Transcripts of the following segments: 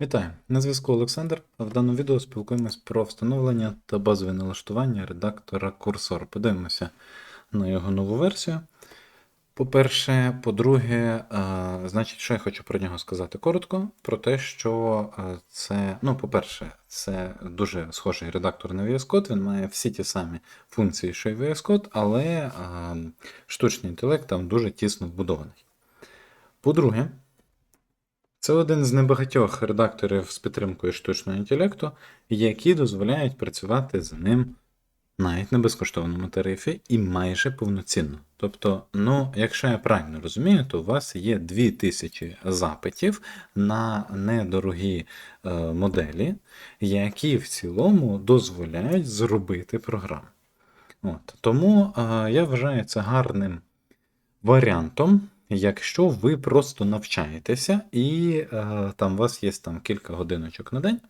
Вітаю! На зв'язку Олександр. В даному відео спілкуємось про встановлення та базове налаштування редактора Cursor. Подивимося на його нову версію. По-перше, по-друге, е, значить, що я хочу про нього сказати коротко, про те, що е, це, ну, по-перше, це дуже схожий редактор на VS Code, він має всі ті самі функції, що й VS Code, але е, штучний інтелект там дуже тісно вбудований. По-друге, це один з небагатьох редакторів з підтримкою штучного інтелекту, які дозволяють працювати з ним навіть на безкоштовному тарифі і майже повноцінно. Тобто, ну, якщо я правильно розумію, то у вас є 2000 запитів на недорогі е, моделі, які в цілому дозволяють зробити програму. От. Тому е, я вважаю це гарним варіантом, якщо ви просто навчаєтеся, і е, там у вас є там кілька годиночок на день,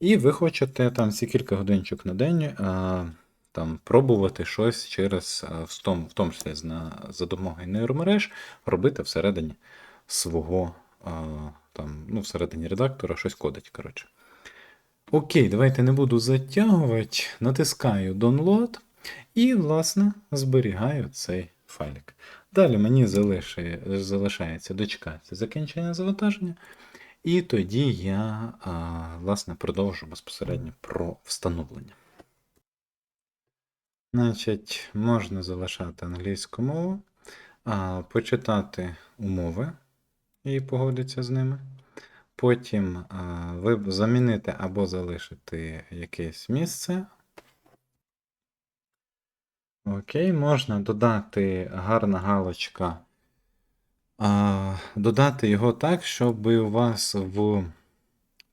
і ви хочете там ці кілька годиночок на день е, там, пробувати щось через, е, в тому, в тому числі за допомогою нейромереж, робити всередині свого, е, там, ну, всередині редактора щось кодить. коротше. Окей, давайте не буду затягувати. Натискаю Download і, власне, зберігаю цей файлик. Далі мені залишає, залишається дочекатися закінчення завантаження, і тоді я, власне, продовжу безпосередньо про встановлення. Значить, можна залишати англійську мову, почитати умови і погодитися з ними. Потім ви замінити або залишити якесь місце. Окей, можна додати гарна галочка. А, додати його так, щоб у вас в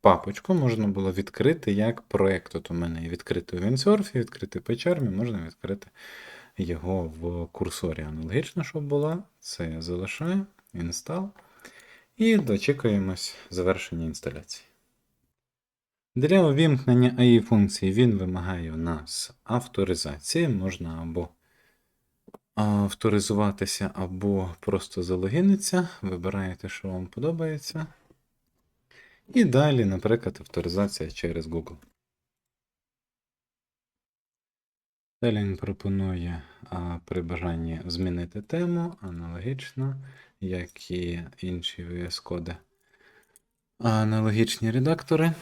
папочку можна було відкрити як проєкт. От у мене є відкритий в Windsurf, відкритий PyCharm, можна відкрити його в курсорі аналогічно, щоб було. Це я залишаю, інстал. І дочекаємось завершення інсталяції. Для увімкнення AI функції він вимагає у нас авторизації. Можна або авторизуватися, або просто залогінитися. Вибираєте, що вам подобається. І далі, наприклад, авторизація через Google. Далі він пропонує а, при бажанні змінити тему аналогічно, як і інші VS коди. Аналогічні редактори.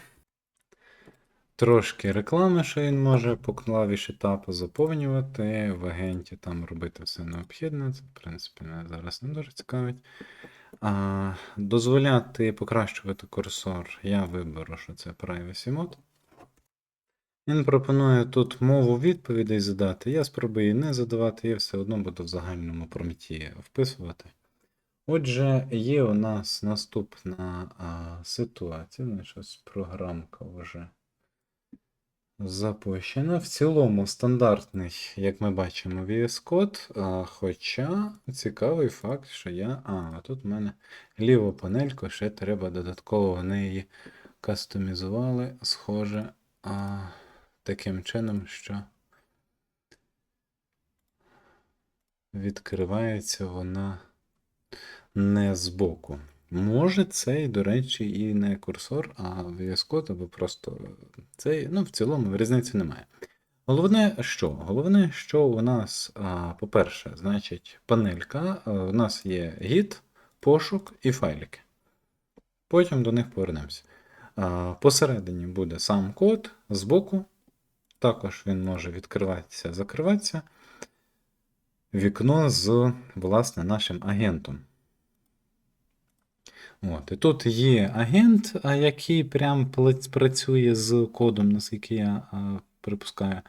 Трошки реклами, що він може по клавіші тапу заповнювати, в агенті там робити все необхідне. Це, в принципі, мене зараз не дуже цікавить. А, Дозволяти покращувати курсор, я виберу, що це Privacy Mode. Він пропонує тут мову відповідей задати. Я спробую її не задавати, я все одно буду в загальному проміті вписувати. Отже, є у нас наступна а, ситуація. Ну, щось програмка вже запущена. В цілому стандартний, як ми бачимо, VS Code. Хоча цікавий факт, що я. А, тут в мене ліву панельку ще треба додатково в неї кастомізували, схоже, а, таким чином, що відкривається вона не збоку. Може, цей, до речі, і не курсор, а VS Code, або просто цей, ну, в цілому різниці немає. Головне, що? Головне, що у нас, по-перше, значить, панелька, у нас є гід, пошук і файлики. Потім до них повернемося. Посередині буде сам код, збоку. Також він може відкриватися, закриватися. Вікно з, власне, нашим агентом. От, І тут є агент, який прям працює з кодом, наскільки я припускаю.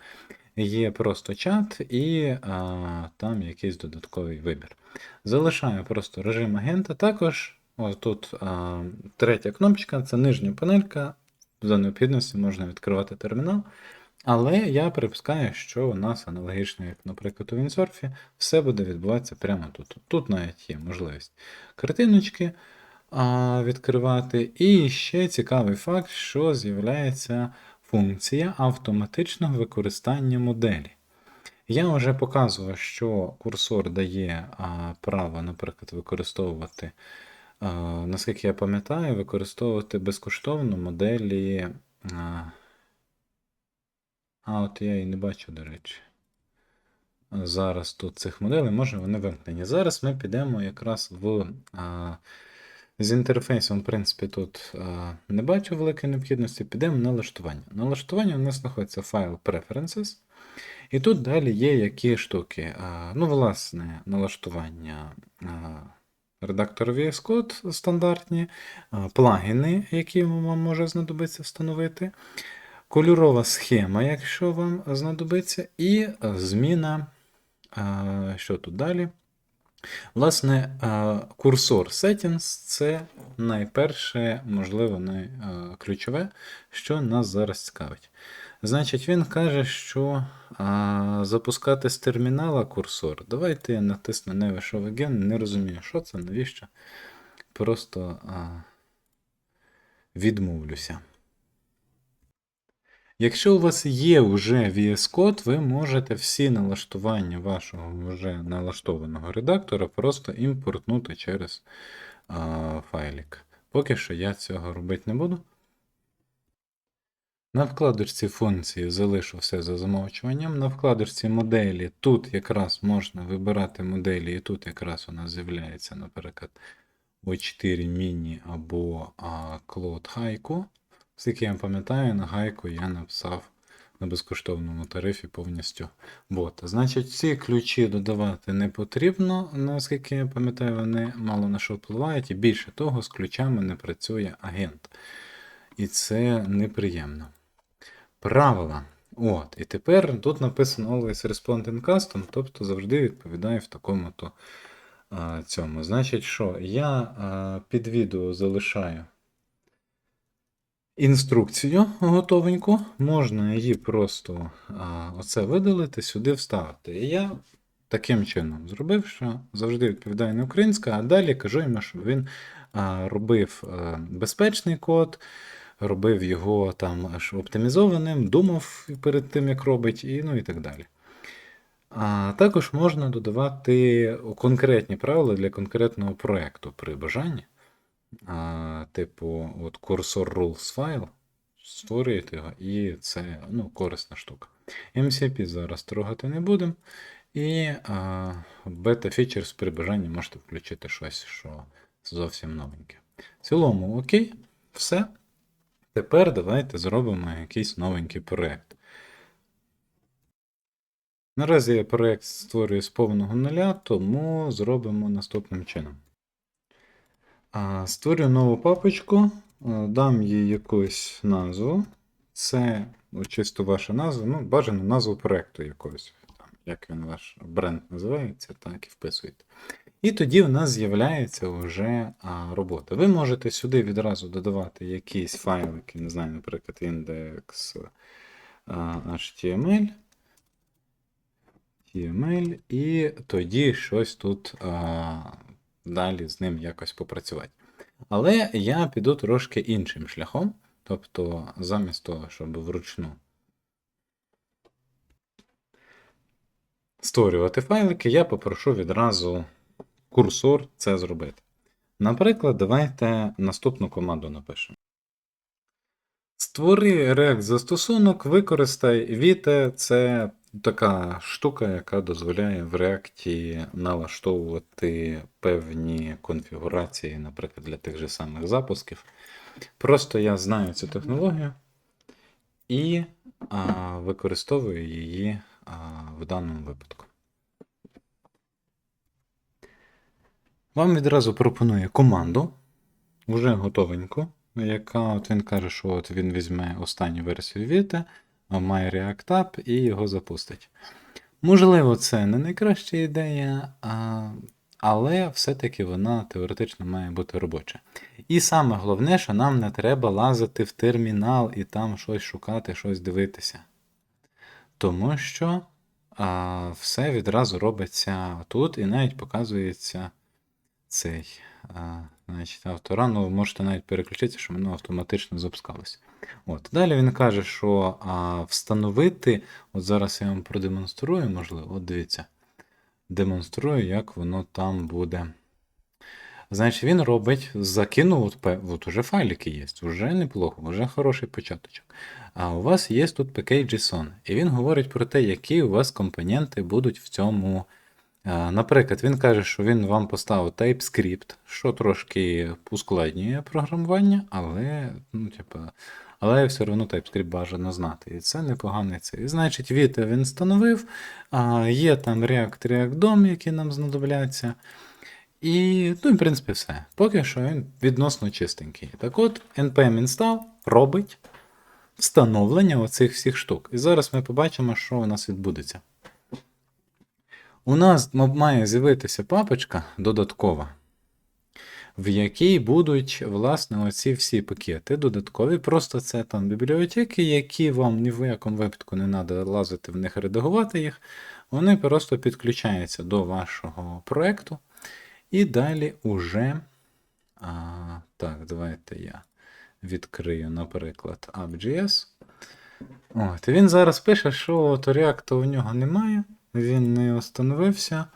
Є просто чат і а, там якийсь додатковий вибір. Залишаю просто режим агента. Також ось тут а, третя кнопочка це нижня панелька. За необхідності можна відкривати термінал. Але я припускаю, що у нас аналогічно, як, наприклад, у Windsurf, все буде відбуватися прямо тут. Тут навіть є можливість картиночки відкривати. І ще цікавий факт, що з'являється функція автоматичного використання моделі. Я вже показував, що курсор дає право, наприклад, використовувати наскільки я пам'ятаю, використовувати безкоштовно моделі. А, от я і не бачу, до речі. Зараз тут цих моделей, може вони вимкнені. Зараз ми підемо якраз в. З інтерфейсом, в принципі, тут а, не бачу великої необхідності. Підемо на налаштування. Налаштування у нас знаходиться файл Preferences. І тут далі є які штуки. А, ну, власне, налаштування а, редактора VS Code стандартні, а, плагіни, які вам може знадобитися встановити. Кольорова схема, якщо вам знадобиться, і зміна. А, Що тут далі? Власне, курсор Settings це найперше, можливо, найключове, що нас зараз цікавить. Значить, він каже, що а, запускати з термінала курсор. Давайте я натисну Never Show не розумію, що це, навіщо. Просто а, відмовлюся. Якщо у вас є вже VS Code, ви можете всі налаштування вашого вже налаштованого редактора просто імпортнути через а, файлик. Поки що я цього робити не буду. На вкладочці функції залишу все за замовчуванням. На вкладочці моделі тут якраз можна вибирати моделі, і тут якраз у нас з'являється, наприклад, O4 Mini або Cloud Haiku. Скільки я пам'ятаю, на гайку я написав на безкоштовному тарифі повністю бота. Значить, ці ключі додавати не потрібно, наскільки я пам'ятаю, вони мало на що впливають, і більше того, з ключами не працює агент. І це неприємно. Правила. От, І тепер тут написано Always Respond in Custom, тобто завжди відповідає в такому-то а, цьому. Значить, що я а, під відео залишаю інструкцію готовеньку, можна її просто а, оце видалити, сюди вставити. І я таким чином зробив, що завжди відповідає на українська, а далі кажу йому, щоб він а, робив а, безпечний код, робив його там аж оптимізованим, думав перед тим, як робить, і, ну і так далі. А також можна додавати конкретні правила для конкретного проєкту при бажанні а, типу, от cursor rules файл, створюєте його, і це ну, корисна штука. MCP зараз трогати не будемо. І а, бета features при бажанні можете включити щось, що зовсім новеньке. В цілому, окей, все. Тепер давайте зробимо якийсь новенький проєкт. Наразі я проєкт створюю з повного нуля, тому зробимо наступним чином. Створю нову папочку, дам їй якусь назву. Це ну, чисто ваша назва, ну, бажано назву проєкту якогось. Там, як він ваш бренд називається, так і вписуєте. І тоді в нас з'являється вже а, робота. Ви можете сюди відразу додавати якісь файлики, не знаю, наприклад, індекс HTML. HTML, і тоді щось тут а, далі з ним якось попрацювати. Але я піду трошки іншим шляхом. Тобто, замість того, щоб вручну створювати файлики, я попрошу відразу курсор це зробити. Наприклад, давайте наступну команду напишемо. Створи React застосунок, використай Vite. Це така штука, яка дозволяє в React налаштовувати певні конфігурації, наприклад, для тих же самих запусків. Просто я знаю цю технологію і а, використовую її а, в даному випадку. Вам відразу пропонує команду, вже готовеньку, яка от він каже, що от він візьме останню версію Vite, має React App і його запустить. Можливо, це не найкраща ідея, а, але все-таки вона теоретично має бути робоча. І саме головне, що нам не треба лазити в термінал і там щось шукати, щось дивитися. Тому що а, все відразу робиться тут і навіть показується цей а, значить, авторан. Ну, можете навіть переключитися, щоб воно автоматично запускалося. От. Далі він каже, що а, встановити, от зараз я вам продемонструю, можливо, от дивіться, демонструю, як воно там буде. Значить, він робить, закинув, от, от уже файлики є, вже неплохо, вже хороший початочок. А у вас є тут package.json, і він говорить про те, які у вас компоненти будуть в цьому. Наприклад, він каже, що він вам поставив TypeScript, що трошки ускладнює програмування, але, ну, типа, але все одно TypeScript бажано знати. І це непоганий це. І значить, Vite він встановив, є там React, React DOM, які нам знадобляться. І, ну, в принципі, все. Поки що він відносно чистенький. Так от, npm install робить встановлення оцих всіх штук. І зараз ми побачимо, що у нас відбудеться. У нас має з'явитися папочка додаткова, в якій будуть, власне, оці всі пакети додаткові. Просто це там бібліотеки, які вам ні в якому випадку не треба лазити в них, редагувати їх. Вони просто підключаються до вашого проєкту. І далі уже. А, так, давайте я відкрию, наприклад, App.js. От, він зараз пише, що React у нього немає, він не встановився.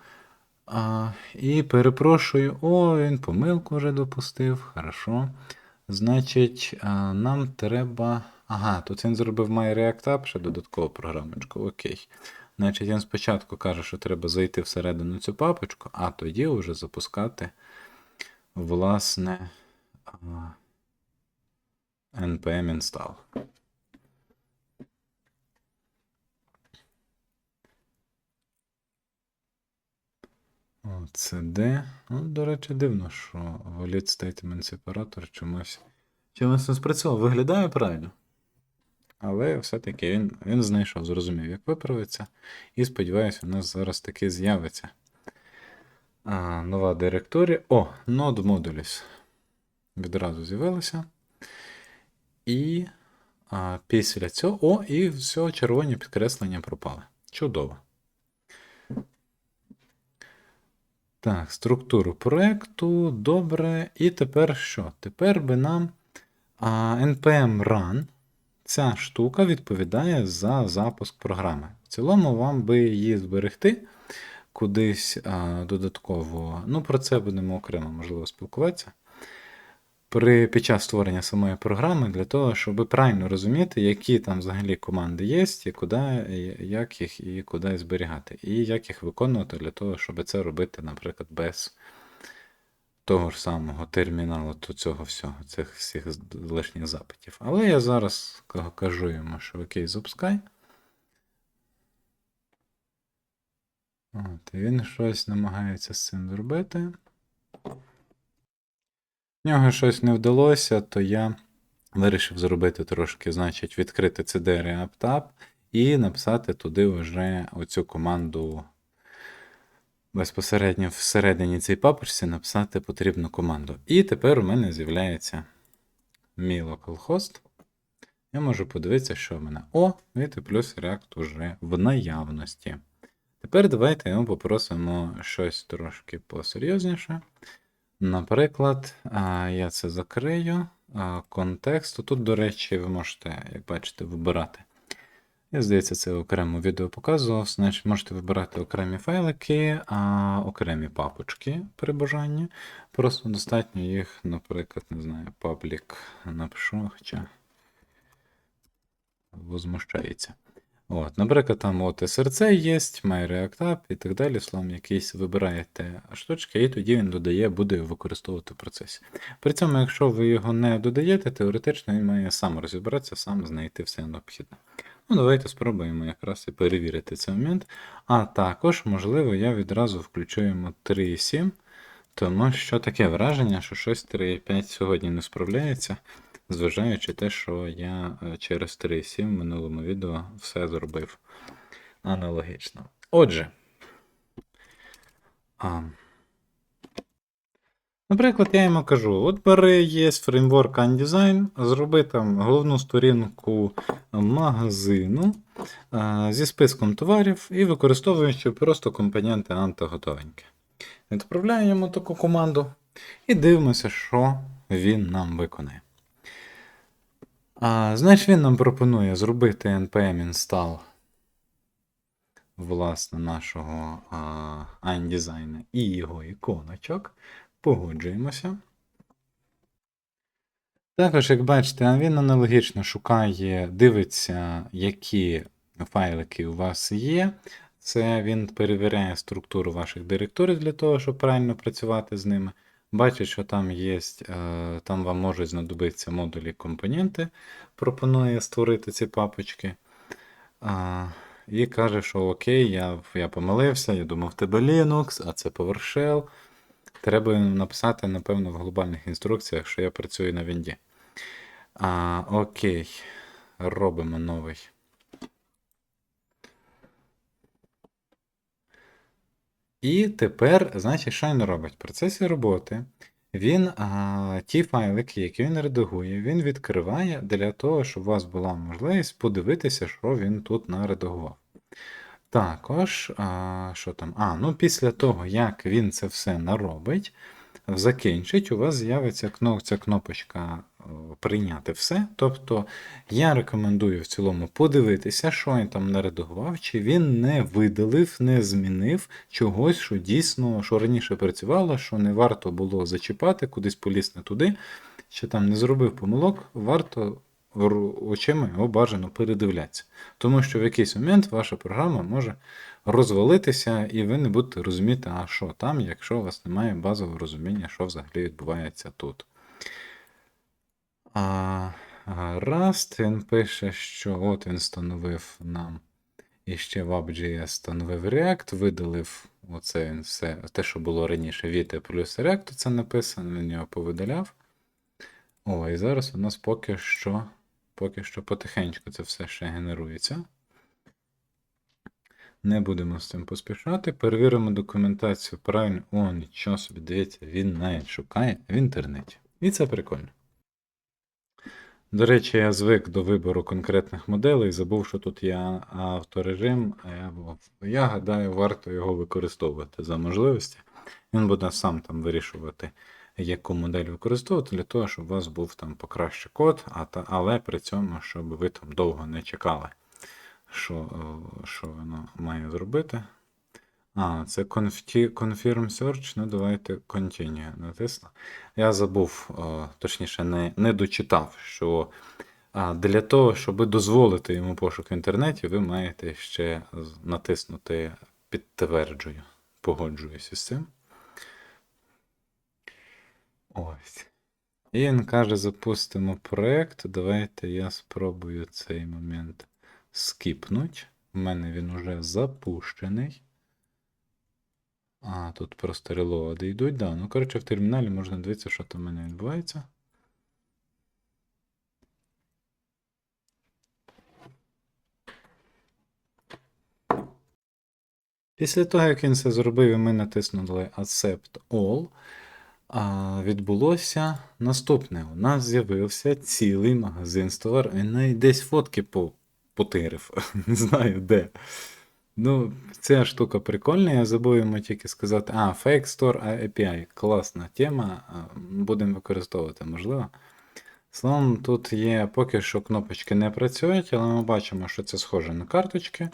А, і перепрошую, о, він помилку вже допустив. Хорошо. Значить, а, нам треба. Ага, тут він зробив MyReactApp, ще додаткову програмочку. Окей. Значить, він спочатку каже, що треба зайти всередину цю папочку, а тоді вже запускати, власне, npm install. О, CD. Ну, до речі, дивно, що valid statement separator чомусь. Чомусь не спрацював. Виглядає правильно. Але все-таки він, він знайшов, зрозумів, як виправиться. І сподіваюся, у нас зараз таки з'явиться а, нова директорія. О, Node Modules. Відразу з'явилася. І а, після цього. О, і все, червоні підкреслення пропали. Чудово. Так, структуру проекту. Добре. І тепер що? Тепер би нам а, npm run. Ця штука відповідає за запуск програми. В цілому, вам би її зберегти кудись а, додатково. Ну, про це будемо окремо, можливо, спілкуватися. При, під час створення самої програми, для того, щоб правильно розуміти, які там взагалі команди є, і куди, як їх і куди зберігати, і як їх виконувати для того, щоб це робити, наприклад, без того ж самого терміналу, то цього всього, цих всіх лишніх запитів. Але я зараз кажу йому, що окей, запускай. От, і він щось намагається з цим зробити. Нього щось не вдалося, то я вирішив зробити трошки, значить, відкрити CD ReaptApp і написати туди вже оцю команду безпосередньо всередині цій папочці написати потрібну команду. І тепер у мене з'являється мій localhost. Я можу подивитися, що в мене. О, видите, плюс React уже в наявності. Тепер давайте йому попросимо щось трошки посерйозніше. Наприклад, я це закрию. Контекст. Тут, до речі, ви можете, як бачите, вибирати. Я, здається, це окремо відео показував. Значить, можете вибирати окремі файлики, а окремі папочки при бажанні. Просто достатньо їх, наприклад, не знаю, паблік напишу, хоча возмущається. От, наприклад, там от SRC є, MyReactApp і так далі. Словом, якийсь вибираєте штучки, і тоді він додає, буде використовувати в процесі. При цьому, якщо ви його не додаєте, теоретично він має сам розібратися, сам знайти все необхідне. Ну, давайте спробуємо якраз і перевірити цей момент. А також, можливо, я відразу включу йому 3.7, тому що таке враження, що щось 3.5 сьогодні не справляється, зважаючи те, що я е, через 3.7 в минулому відео все зробив аналогічно. Отже. А, Наприклад, я йому кажу: от бери є фреймворк UnDesign, зроби там головну сторінку магазину а, зі списком товарів і використовуючи просто компоненти Anto готовенькі. Відправляємо йому таку команду і дивимося, що він нам виконає. А, Значить, він нам пропонує зробити npm install власне нашого а, і його іконочок. Погоджуємося. Також, як бачите, він аналогічно шукає, дивиться, які файлики у вас є. Це він перевіряє структуру ваших директорій для того, щоб правильно працювати з ними. Бачить, що там є, е, там вам можуть знадобитися модулі компоненти. Пропонує створити ці папочки. І каже, що окей, я, я помилився, я думав, в тебе Linux, а це PowerShell. Треба написати, напевно, в глобальних інструкціях, що я працюю на Вінді. Окей. Робимо новий. І тепер, значить, що він робить? В процесі роботи він а, ті файлики, які він редагує, він відкриває для того, щоб у вас була можливість подивитися, що він тут наредагував. Також, а, що там? А, ну після того, як він це все наробить, закінчить, у вас з'явиться ця кнопочка прийняти все. Тобто я рекомендую в цілому подивитися, що він там наредагував, чи він не видалив, не змінив чогось, що дійсно, що раніше працювало, що не варто було зачіпати, кудись поліз туди, чи там не зробив помилок, варто очима його бажано передивлятися. Тому що в якийсь момент ваша програма може розвалитися, і ви не будете розуміти, а що там, якщо у вас немає базового розуміння, що взагалі відбувається тут. А, гаразд, він пише, що от він встановив нам і ще в App.js встановив React, видалив оце він все, те, що було раніше, Vite плюс React, це написано, він його повидаляв. О, і зараз у нас поки що, поки що потихеньку це все ще генерується. Не будемо з цим поспішати. Перевіримо документацію правильно. О, нічого собі, дивіться, він навіть шукає в інтернеті. І це прикольно. До речі, я звик до вибору конкретних моделей, забув, що тут є авторежим. Я, я гадаю, варто його використовувати за можливості. Він буде сам там вирішувати, яку модель використовувати, для того, щоб у вас був там покраще код, а але при цьому, щоб ви там довго не чекали, що, що воно має зробити. А, це confirm search, ну давайте continue натисну. Я забув, точніше, не, не дочитав, що для того, щоб дозволити йому пошук в інтернеті, ви маєте ще натиснути підтверджую. Погоджуюся з цим. Ось. І він каже: запустимо проект. Давайте я спробую цей момент скіпнуть. У мене він уже запущений. А, тут просто релоади йдуть, да. Ну, коротше, в терміналі можна дивитися, що там в мене відбувається. Після того, як він це зробив, і ми натиснули Accept All, відбулося наступне. У нас з'явився цілий магазин з товаром. Він навіть десь фотки потирив. Не знаю де. Ну, ця штука прикольна, я забув йому тільки сказати, а, Fake Store API. Класна тема, будемо використовувати, можливо. Словом, тут є поки що кнопочки не працюють, але ми бачимо, що це схоже на карточки.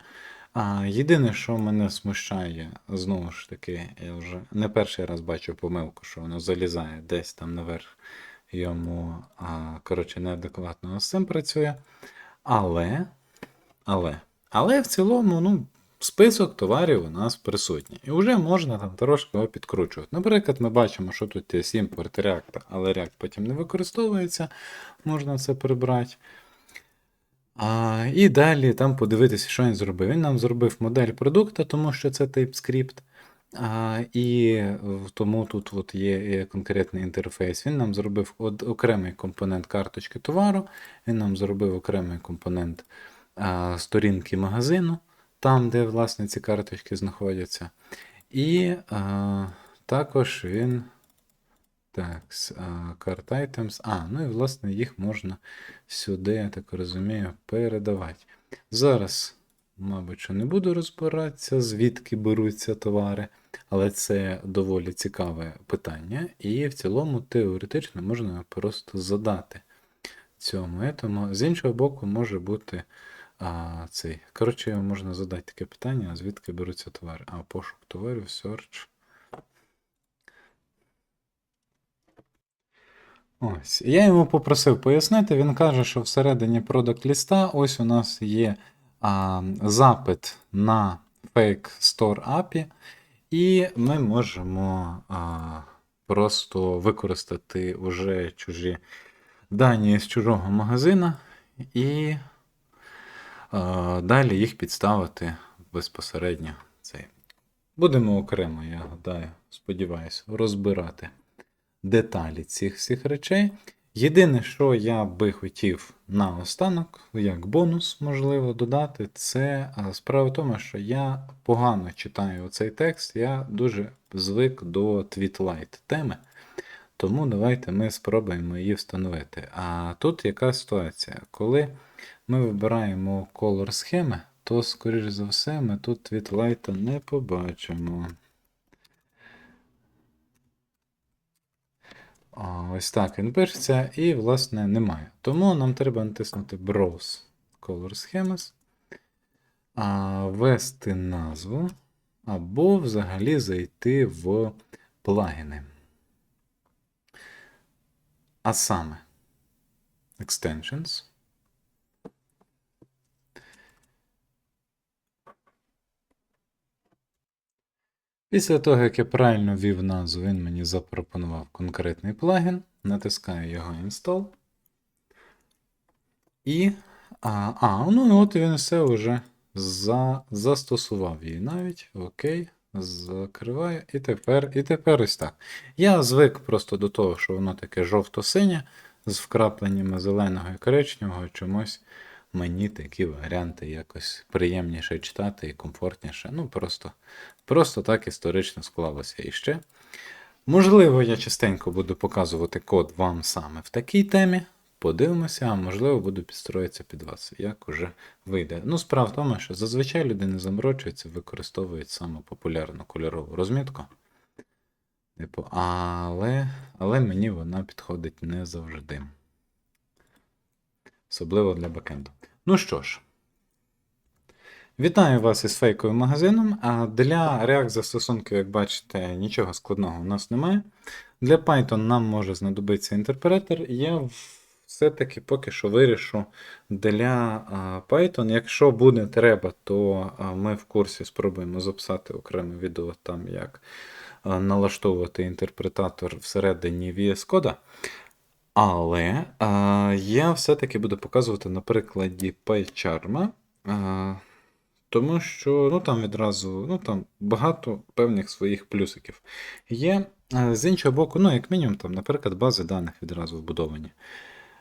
А, єдине, що мене смущає, знову ж таки, я вже не перший раз бачу помилку, що воно залізає десь там наверх йому, а, коротше, неадекватно з цим працює. Але, але, але в цілому, ну, список товарів у нас присутній. І вже можна там трошки його підкручувати. Наприклад, ми бачимо, що тут є імпорт React, але React потім не використовується, можна це прибрати. А, і далі там подивитися, що він зробив. Він нам зробив модель продукту, тому що це TypeScript. А, і тому тут от є конкретний інтерфейс. Він нам зробив окремий компонент карточки товару, він нам зробив окремий компонент а, сторінки магазину, там, де власне ці карточки знаходяться. І а, також він. Так, а, card items. А, ну і власне їх можна сюди, я так розумію, передавати. Зараз, мабуть, що не буду розбиратися, звідки беруться товари, але це доволі цікаве питання, і в цілому теоретично можна просто задати цьому. Тому, з іншого боку, може бути а, цей. Коротше, можна задати таке питання, а звідки беруться товари. А пошук товарів, search. Ось. Я йому попросив пояснити. Він каже, що всередині продакт ліста ось у нас є а, запит на Fake Store API, і ми можемо а, просто використати уже чужі дані з чужого магазина і далі їх підставити безпосередньо цей. Будемо окремо, я гадаю, сподіваюся, розбирати деталі цих всіх речей. Єдине, що я би хотів наостанок, як бонус, можливо, додати, це справа в тому, що я погано читаю цей текст, я дуже звик до твітлайт теми. Тому давайте ми спробуємо її встановити. А тут яка ситуація? Коли ми вибираємо колор схеми, то, скоріш за все, ми тут твітлайта не побачимо. Ось так він пишеться, і, власне, немає. Тому нам треба натиснути Browse Color Schemas, а, ввести назву, або взагалі зайти в плагіни. А саме Extensions. Після того, як я правильно ввів назву, він мені запропонував конкретний плагін. Натискаю його Install. І. А, а ну і от він все вже за, застосував її навіть. Окей. Закриваю. І тепер, і тепер ось так. Я звик просто до того, що воно таке жовто-синє з вкрапленнями зеленого і коричневого. Чомусь мені такі варіанти якось приємніше читати і комфортніше. Ну, просто, просто так історично склалося. І ще. Можливо, я частенько буду показувати код вам саме в такій темі. Подивимося, а можливо, буду підстроїтися під вас, як уже вийде. Ну, справа в тому, що зазвичай люди не заморочуються, використовують саме популярну кольорову розмітку. Типу, але, але мені вона підходить не завжди. Особливо для бекенду. Ну що ж, вітаю вас із фейковим магазином. А для React застосунків, як бачите, нічого складного у нас немає. Для Python нам може знадобитися інтерпретер. Я все-таки поки що вирішу для Python. Якщо буде треба, то ми в курсі спробуємо записати окреме відео там, як налаштовувати інтерпретатор всередині VS Code. Але а, я все-таки буду показувати на прикладі PyCharm, а, тому що ну, там відразу ну, там багато певних своїх плюсиків. Є а, з іншого боку, ну, як мінімум, там, наприклад, бази даних відразу вбудовані.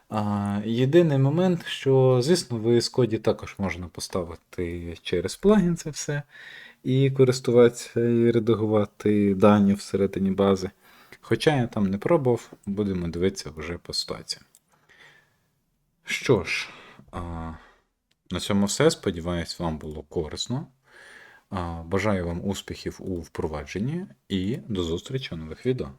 А, Єдиний момент, що, звісно, в Code також можна поставити через плагін це все, і користуватися і редагувати дані всередині бази. Хоча я там не пробував, будемо дивитися вже по ситуації. Що ж, на цьому все. Сподіваюсь, вам було корисно. Бажаю вам успіхів у впровадженні і до зустрічі у нових відео.